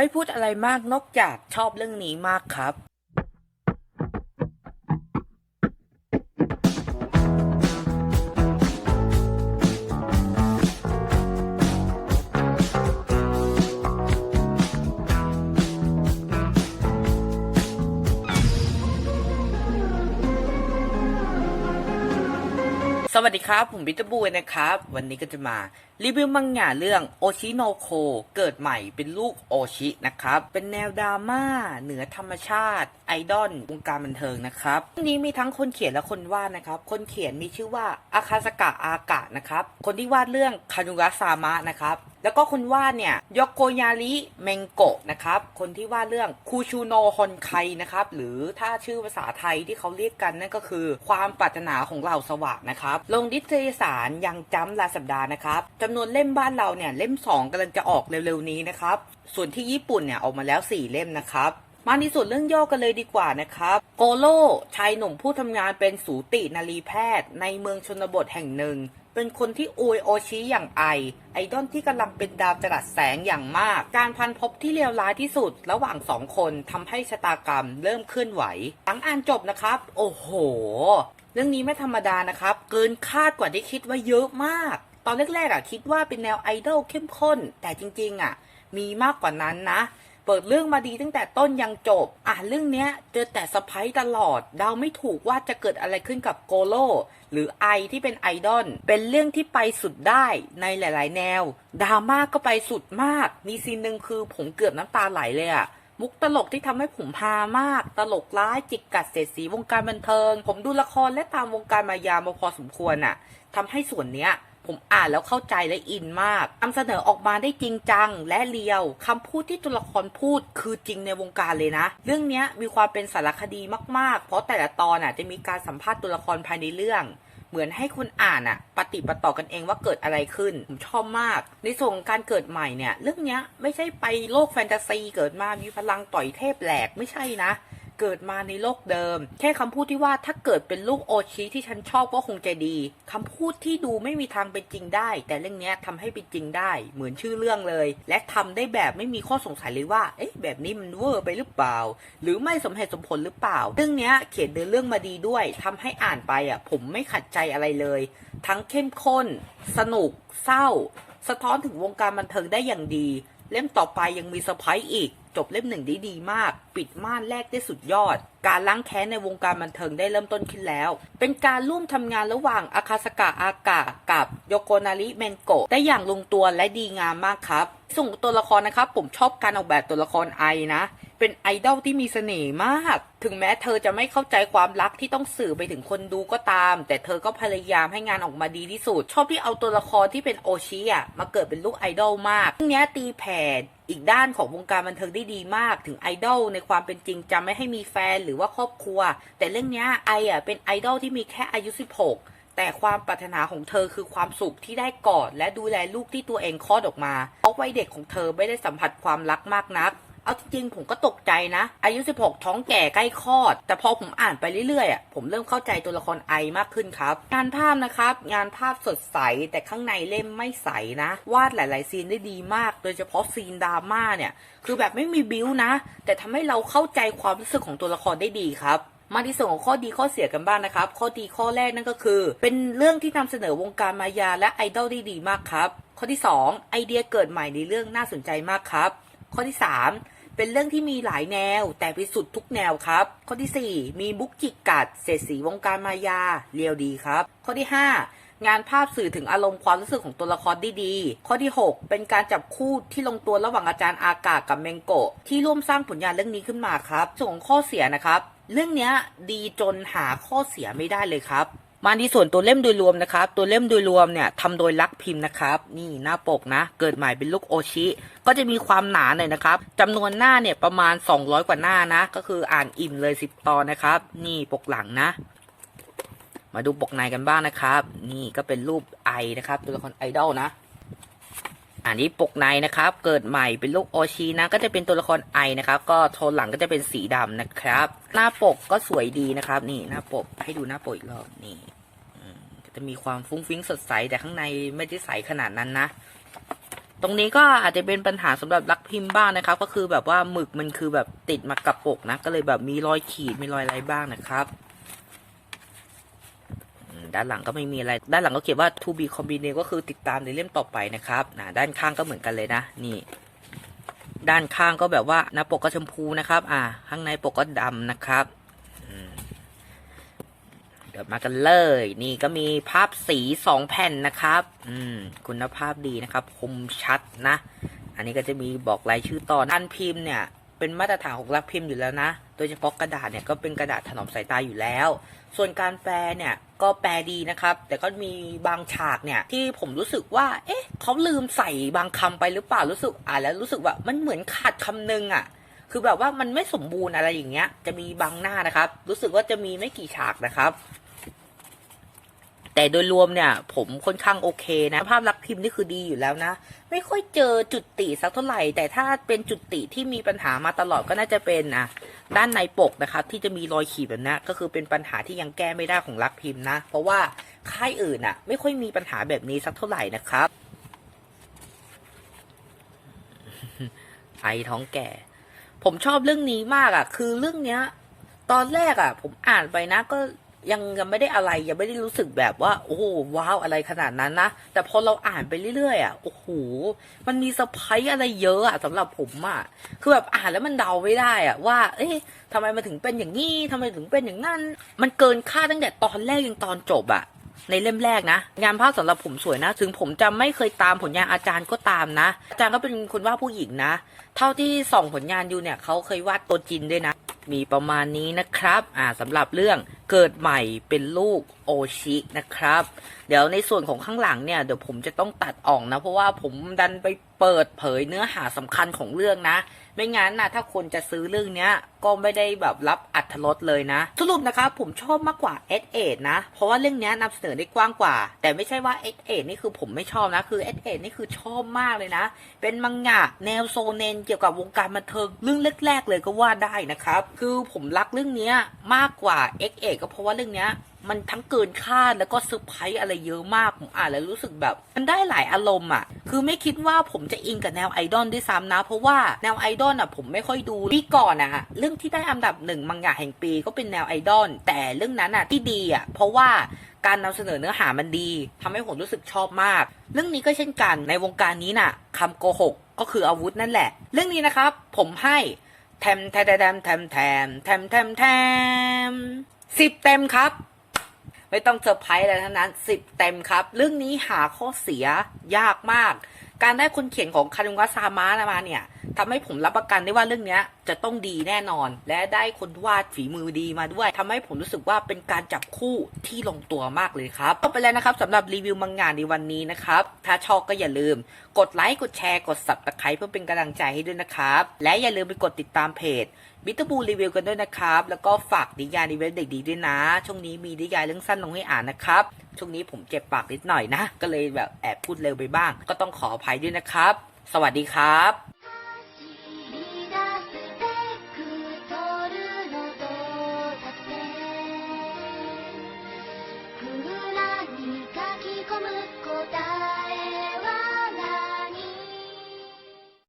ไม่พูดอะไรมากนอกจากชอบเรื่องนี้มากครับ วัสดีครับ ผมบิตบูนะครับ วันนี้ก็จะมารีวิวมังงะเรื่องโอชิโนโคเกิดใหม่เป็นลูกโอชินะครับ เป็นแนวดราม่าเหนือธรรมชาติ ไอดอลวงการบันเทิงนะครับเรื่นี้มีทั้งคนเขียนและคนวาดนะครับ คนเขียนมีชื่อว่าอาคาสกะอากะนะครับ คนที่วาดเรื่องคานุระซามะนะครับ แล้วก็คนวาดเนี่ยยโกยาริเมงโกะนะครับ คนที่วาดเรื่องคูชูโนฮอนไคนะครับ หรือถ้าชื่อภาษาไทยที่เขาเรียกกันนั่นก็คือ ความปรารถนาของเราสว่างนะครับ ลงดิสยสารยังจำรายสัปดาห์นะครับจำนวนเล่มบ้านเราเนี่ย เล่ม 2กำลังจะออกเร็วๆนี้นะครับ ส่วนที่ญี่ปุ่นเนี่ยออกมาแล้ว 4 เล่มนะครับมาในส่วนเรื่องย่อกันเลยดีกว่านะครับ โกโลชายหนุ่มผู้ทำงานเป็นสูตินารีแพทย์ ในเมืองชนบทแห่งหนึ่ง เป็นคนที่อวยโอชิอย่างไอ ไอดอลที่กำลังเป็นดาวจรัสแสงอย่างมาก การพันพบที่เลวร้ายที่สุด ระหว่างสองคนทำให้ชะตากรรมเริ่มเคลื่อนไหวหลังอ่านจบนะครับ โอ้โห เรื่องนี้ไม่ธรรมดานะครับ เกินคาดกว่าที่คิดไว้เยอะมาก ตอนแรกๆอะคิดว่าเป็นแนวไอดอลเข้มข้น แต่จริงๆอะ มีมากกว่านั้นนะ เปิดเรื่องมาดีตั้งแต่ต้นยังจบ อ่านเรื่องเนี้ยเจอแต่สะพ้ยตลอด เดาไม่ถูกว่าจะเกิดอะไรขึ้นกับโกโล หรือไอที่เป็นไอดอล เป็นเรื่องที่ไปสุดได้ในหลาย ๆ แนว ดราม่าก็ไปสุดมาก มีซีนหนึ่งคือผมเกือบน้ำตาไหลเลยอะมุกตลกที่ทำให้ผมฮามาก ตลกร้ายจิกกัดเสียดสีวงการบันเทิง ผมดูละครและตามวงการมายามาพอสมควรน่ะทำให้ส่วนเนี้ย ผมอ่านแล้วเข้าใจและอินมากนำเสนอออกมาได้จริงจังและเรียวคำพูดที่ตัวละครพูดคือจริงในวงการเลยนะ เรื่องนี้มีความเป็นสารคดีมากๆ เพราะแต่ละตอนอะจะมีการสัมภาษณ์ตัวละครภายในเรื่องเหมือนให้คนอ่านอะปฏิปต่อกันเองว่าเกิดอะไรขึ้น ผมชอบมาก ในส่วนของการเกิดใหม่เนี่ย เรื่องเนี้ยไม่ใช่ไปโลกแฟนตาซีเกิดมามีพลังต่อยเทพแหลกไม่ใช่นะ เกิดมาในโลกเดิม แค่คำพูดที่ว่าถ้าเกิดเป็นลูกโอชิที่ฉันชอบก็คงจะดีคำพูดที่ดูไม่มีทางเป็นจริงได้ แต่เรื่องนี้ยทำให้เป็นจริงได้ เหมือนชื่อเรื่องเลย และทำได้แบบไม่มีข้อสงสัยเลยว่า เอ๊ะ แบบนี้มันเวอร์ไปหรือเปล่า หรือไม่สมเหตุสมผลหรือเปล่า เรื่องเนี้ยเขียนเดินเรื่องมาดีด้วยทำให้อ่านไปอะ ผมไม่ขัดใจอะไรเลย ทั้งเข้มข้น สนุก เศร้า สะท้อนถึงวงการบันเทิงได้อย่างดี เล่มต่อไปยังมีเซอร์ไพรส์อีก จบเล่มหนึ่งได้ดีมาก ปิดม่านแรกได้สุดยอด การล้างแค้นในวงการบันเทิงได้เริ่มต้นขึ้นแล้ว เป็นการร่วมทำงานระหว่างอาคาสกะอากะกับโยโกนาริเมนโกะได้อย่างลงตัวและดีงามมากครับ ส่วนตัวละครนะครับ ผมชอบการออกแบบตัวละครไอนะ เป็นไอดอลที่มีเสน่ห์มาก ถึงแม้เธอจะไม่เข้าใจความรักที่ต้องสื่อไปถึงคนดูก็ตาม แต่เธอก็พยายามให้งานออกมาดีที่สุด ชอบที่เอาตัวละครที่เป็นโอชิอะมาเกิดเป็นลูกไอดอลมากเรื่องนี้ตีแผ่อีกด้านของวงการบันเทิงได้ดีมาก ถึงไอดอลในความเป็นจริงจะไม่ให้มีแฟนหรือว่าครอบครัว แต่เรื่องนี้ไออะเป็นไอดอลที่มีแค่อายุ 16 แต่ความปรารถนาของเธอคือความสุขที่ได้กอดและดูแลลูกที่ตัวเองคลอดออกมาเพราะวัยเด็กของเธอไม่ได้สัมผัสความรักมากนัก เอาจริงๆผมก็ตกใจนะ อายุ 16 ท้องแก่ใกล้คลอด แต่พอผมอ่านไปเรื่อยๆอะผมเริ่มเข้าใจตัวละครไอมากขึ้นครับ งานภาพนะครับ งานภาพสดใสแต่ข้างในเล่มไม่ใสนะ วาดหลายๆซีนได้ดีมาก โดยเฉพาะซีนดราม่าเนี่ย คือแบบไม่มีบิ้วนะ แต่ทำให้เราเข้าใจความรู้สึกของตัวละครได้ดีครับ มาที่ส่วนของข้อดีข้อเสียกันบ้างนะครับ ข้อดีข้อแรกนั่นก็คือ เป็นเรื่องที่นำเสนอวงการมายาและไอดอลได้ดีมากครับ ข้อที่ 2 ไอเดียเกิดใหม่ในเรื่องน่าสนใจมากครับ ข้อที่ 3 เป็นเรื่องที่มีหลายแนว แต่ไปสุดทุกแนวครับ ข้อทีสี่ 4 มีบุกจิกกัดเศษสีวงการมายาเรียวดีครับ ข้อที่ 5 งานภาพสื่อถึงอารมณ์ความรู้สึกของตัวละครได้ดี ข้อที่ 6 เป็นการจับคู่ที่ลงตัวระหว่างอาจารย์อากาศกับเมงโกะที่ร่วมสร้างผลงานเรื่องนี้ขึ้นมาครับส่วนของข้อเสียนะครับ เรื่องเนี้ยดีจนหาข้อเสียไม่ได้เลยครับ มาที่ส่วนตัวเล่มโดยรวมนะครับ ตัวเล่มโดยรวมเนี่ยทำโดยลักพิมพ์นะครับ นี่หน้าปกนะ เกิดใหม่เป็นลูกโอชิ ก็จะมีความหนาหน่อยนะครับจำนวนหน้าเนี่ยประมาณ 200 กว่าหน้านะ ก็คืออ่านอิ่มเลย 10 ตอนนะครับ นี่ปกหลังนะ มาดูปกในกันบ้างนะครับ นี่ก็เป็นรูปไอนะครับ ตัวละครไอดอลนะ อันนี้ปกในนะครับ เกิดใหม่เป็นลูกโอชินะ ก็จะเป็นตัวละครไอนะครับ ก็โทนหลังก็จะเป็นสีดำนะครับ หน้าปกก็สวยดีนะครับ นี่หน้าปกให้ดูหน้าปกอีกรอบนี่จะมีความฟุ้งฟิ้งสดใสแต่ข้างในไม่ได้ใสขนาดนั้นนะ ตรงนี้ก็อาจจะเป็นปัญหาสำหรับรักพิมพ์บ้างนะครับ ก็คือแบบว่าหมึกมันคือแบบติดมากับปกนะ ก็เลยแบบมีรอยขีดมีรอยอะไรบ้างนะครับ ด้านหลังก็ไม่มีอะไร ด้านหลังก็เขียนว่า to be continue ก็คือติดตามในเล่มต่อไปนะครับนะด้านข้างก็เหมือนกันเลยนะนี่ด้านข้างก็แบบว่าหน้าปกก็ชมพูนะครับ อ่า ข้างในปกก็ดำนะครับเดี๋ยวมากันเลย นี่ก็มีภาพสีสองแผ่นนะครับ อืม คุณภาพดีนะครับ คมชัดนะ อันนี้ก็จะมีบอกรายชื่อตอนอันพิมพ์เนี่ย เป็นมาตรฐานของรักพิมพ์อยู่แล้วนะ โดยเฉพาะกระดาษเนี่ยก็เป็นกระดาษถนอมสายตาอยู่แล้ว ส่วนการแปลเนี่ย ก็แปลดีนะครับ แต่ก็มีบางฉากเนี่ยที่ผมรู้สึกว่า เอ๊ะเขาลืมใส่บางคำไปหรือเปล่ารู้สึกอ่านแล้วรู้สึกว่ามันเหมือนขาดคำนึงอะ่ะคือแบบว่ามันไม่สมบูรณ์อะไรอย่างเงี้ย จะมีบางหน้านะครับ รู้สึกว่าจะมีไม่กี่ฉากนะครับ แต่โดยรวมเนี่ย ผมค่อนข้างโอเคนะภาพลักษณ์พิมพ์นี่คือดีอยู่แล้วนะ ไม่ค่อยเจอจุดติสักเท่าไหร่ แต่ถ้าเป็นจุดติที่มีปัญหามาตลอดก็น่าจะเป็นอะด้านในปกนะครับ ที่จะมีรอยขีดแบบนี้ก็คือเป็นปัญหาที่ยังแก้ไม่ได้ของลักษณ์พิมพ์นะ เพราะว่าค่ายอื่นอะ ไม่ค่อยมีปัญหาแบบนี้สักเท่าไหร่นะครับไอท้องแก่ ผมชอบเรื่องนี้มากอะ คือเรื่องเนี้ย ตอนแรกอะ ผมอ่านไปนะก็ ยังยังไม่ได้อะไรยังไม่ได้รู้สึกแบบว่า โอ้โหว้าวอะไรขนาดนั้นนะแต่พอเราอ่านไปเรื่อยๆอะโอ้โหมันมีเซอร์ไพรส์อะไรเยอะอะสำหรับผมอะคือแบบอ่านแล้วมันเดาไม่ได้อะว่า เอ๊ะทำไมมันถึงเป็นอย่างนี้ทำไมถึงเป็นอย่างนั้น มันเกินคาดตั้งแต่ตอนแรกยังตอนจบอะในเล่มแรกนะ งานภาพสำหรับผมสวยนะ ถึงผมจะไม่เคยตามผลงานอาจารย์ก็ตามนะ อาจารย์ก็เป็นคนวาดผู้หญิงนะ เท่าที่ส่องผลงานอยู่เนี่ยเขาเคยวาดตัวจินด้วยนะ มีประมาณนี้นะครับอ่าสำหรับเรื่องเกิดใหม่เป็นลูกโอชินะครับ เดี๋ยวในส่วนของข้างหลังเนี่ยเดี๋ยวผมจะต้องตัดออกนะ เพราะว่าผมดันไปเปิดเผยเนื้อหาสำคัญของเรื่องนะ ไม่งั้นนะถ้าคนจะซื้อเรื่องเนี้ย ก็ไม่ได้แบบรับอัธรสเลยนะ สรุปนะครับผมชอบมากกว่า S8 นะ เพราะว่าเรื่องเนี้ยนำเสนอได้กว้างกว่า แต่ไม่ใช่ว่า S8 นี่คือผมไม่ชอบนะ คือ S8 นี่คือชอบมากเลยนะ เป็นมังงะแนวโซเนนเกี่ยวกับวงการบันเทิงเรื่องแรกๆเลยก็ว่าได้นะครับ คือผมรักเรื่องเนี้ยมากกว่า X8 ก็เพราะว่าเรื่องเนี้ย มันทั้งเกินคาดแล้วก็เซอร์ไพรส์อะไรเยอะมากผมอ่านแล้วรู้สึกแบบ มันได้หลายอารมณ์อะ คือไม่คิดว่าผมจะอินกับแนวไอดอลด้วยซ้ำนะ เพราะว่าแนวไอดอลอะผมไม่ค่อยดูปีก่อนนะฮะเรื่องที่ได้อันดับหนึ่งมังงะแห่งปีก็เป็นแนวไอดอลแต่เรื่องนั้นอะที่ดีอะเพราะว่าการนำเสนอเนื้อหามันดี ทำให้ผมรู้สึกชอบมาก เรื่องนี้ก็เช่นกันในวงการนี้น่ะ คำโกหกก็คืออาวุธนั่นแหละ เรื่องนี้นะครับผมให้แทมแทมแทมแทมแทมแทมแทมสิบเต็มครับ ไม่ต้องเซอร์ไพรส์อะไรทั้งนั้นสิบเต็มครับ เรื่องนี้หาข้อเสียยากมาก การได้คนเขียนของคารุงะซามะมาเนี่ยทำให้ผมรับประกันได้ว่าเรื่องนี้จะต้องดีแน่นอน และได้คนวาดฝีมือดีมาด้วยทำให้ผมรู้สึกว่าเป็นการจับคู่ที่ลงตัวมากเลยครับก็ไปแล้วนะครับสำหรับรีวิวมังงานในวันนี้นะครับ ถ้าชอบก็อย่าลืม กดไลค์กดแชร์กด subscribe เพื่อเป็นกำลังใจให้ด้วยนะครับ และอย่าลืมไปกดติดตามเพจบิทบูรีวิวกันด้วยนะครับ แล้วก็ฝากนิยายในเว็บเด็กดีด้วยนะ ช่วงนี้มีนิยายเรื่องสั้นลงให้อ่านนะครับ ช่วงนี้ผมเจ็บปากนิดหน่อยนะ ก็เลยแบบแอบพูดเร็วไปบ้าง ก็ต้องขออภัยด้วยนะครับ สวัสดีครับ